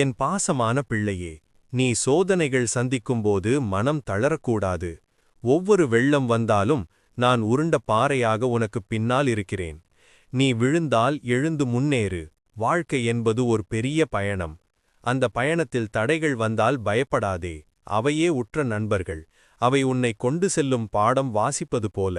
என் பாசமான பிள்ளையே நீ சோதனைகள் சந்திக்கும்போது மனம் தளரக்கூடாது. ஒவ்வொரு வெள்ளம் வந்தாலும் நான் உருண்ட பாறையாக உனக்கு பின்னால் இருக்கிறேன். நீ விழுந்தால் எழுந்து முன்னேறு. வாழ்க்கை என்பது ஒரு பெரிய பயணம். அந்த பயணத்தில் தடைகள் வந்தால் பயப்படாதே. அவையே உற்ற நண்பர்கள். அவை உன்னை கொண்டு செல்லும் பாடம் வாசிப்பது போல.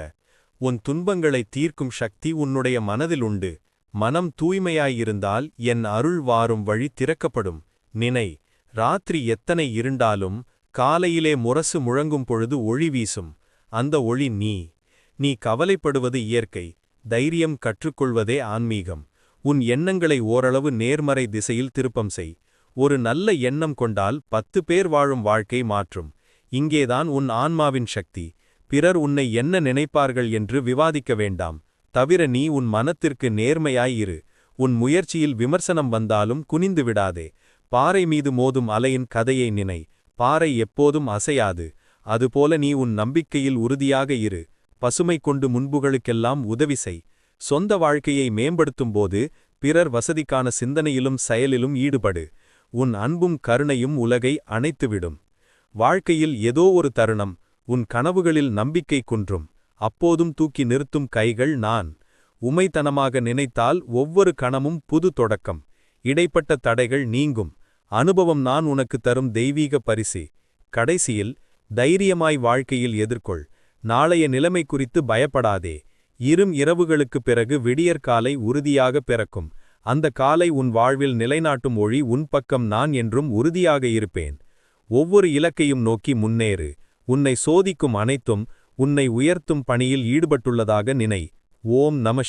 உன் துன்பங்களை தீர்க்கும் சக்தி உன்னுடைய மனதில் உண்டு. மனம் தூய்மையாயிருந்தால் என் அருள் வாரும் வழி திறக்கப்படும். நினை ராத்திரி எத்தனை இருண்டாலும் காலையிலே முரசு முழங்கும் பொழுது ஒளி வீசும். அந்த ஒளி நீ நீ கவலைப்படுவது இயற்கை தைரியம் கற்றுக்கொள்வதே ஆன்மீகம். உன் எண்ணங்களை ஓரளவு நேர்மறை திசையில் திருப்பம் செய். ஒரு நல்ல எண்ணம் கொண்டால் பத்து பேர் வாழும் வாழ்க்கை மாற்றும். இங்கேதான் உன் ஆன்மாவின் சக்தி. பிறர் உன்னை என்ன நினைப்பார்கள் என்று விவாதிக்க வேண்டாம். தவிர நீ உன் மனத்திற்கு நேர்மையாயிரு உன் முயற்சியில் விமர்சனம் வந்தாலும் குனிந்து விடாதே. பாறை மீது மோதும் அலையின் கதையை நினை. பாறை எப்போதும் அசையாது. அதுபோல நீ உன் நம்பிக்கையில் உறுதியாக இரு. பசுமை கொண்டு முன்புகளுக்கெல்லாம் உதவி செய். சொந்த வாழ்க்கையை மேம்படுத்தும் போது பிறர் வசதிக்கான சிந்தனையிலும் செயலிலும் ஈடுபடு. உன் அன்பும் கருணையும் உலகை அணைத்துவிடும். வாழ்க்கையில் ஏதோ ஒரு தருணம் உன் கனவுகளில் நம்பிக்கை குன்றும். அப்போதும் தூக்கி நிறுத்தும் கைகள் நான். உமைத்தனமாக நினைத்தால் ஒவ்வொரு கணமும் புது தொடக்கம். இடைப்பட்ட தடைகள் நீங்கும். அனுபவம் நான் உனக்கு தரும் தெய்வீக பரிசு. கடைசியில் தைரியமாய் வாழ்க்கையில் எதிர்கொள். நாளைய நிலைமை குறித்து பயப்படாதே. இரும் இரவுகளுக்குப் பிறகு விடியற்காலை உறுதியாக பிறக்கும். அந்த காலை உன் வாழ்வில் நிலைநாட்டும் ஒளி உன் பக்கம் நான் என்றும் உறுதியாக இருப்பேன். ஒவ்வொரு இலக்கையும் நோக்கி முன்னேறு. உன்னை சோதிக்கும் அனைத்தும் உன்னை உயர்த்தும் பணியில் ஈடுபட்டுள்ளதாக நினை. ஓம் நம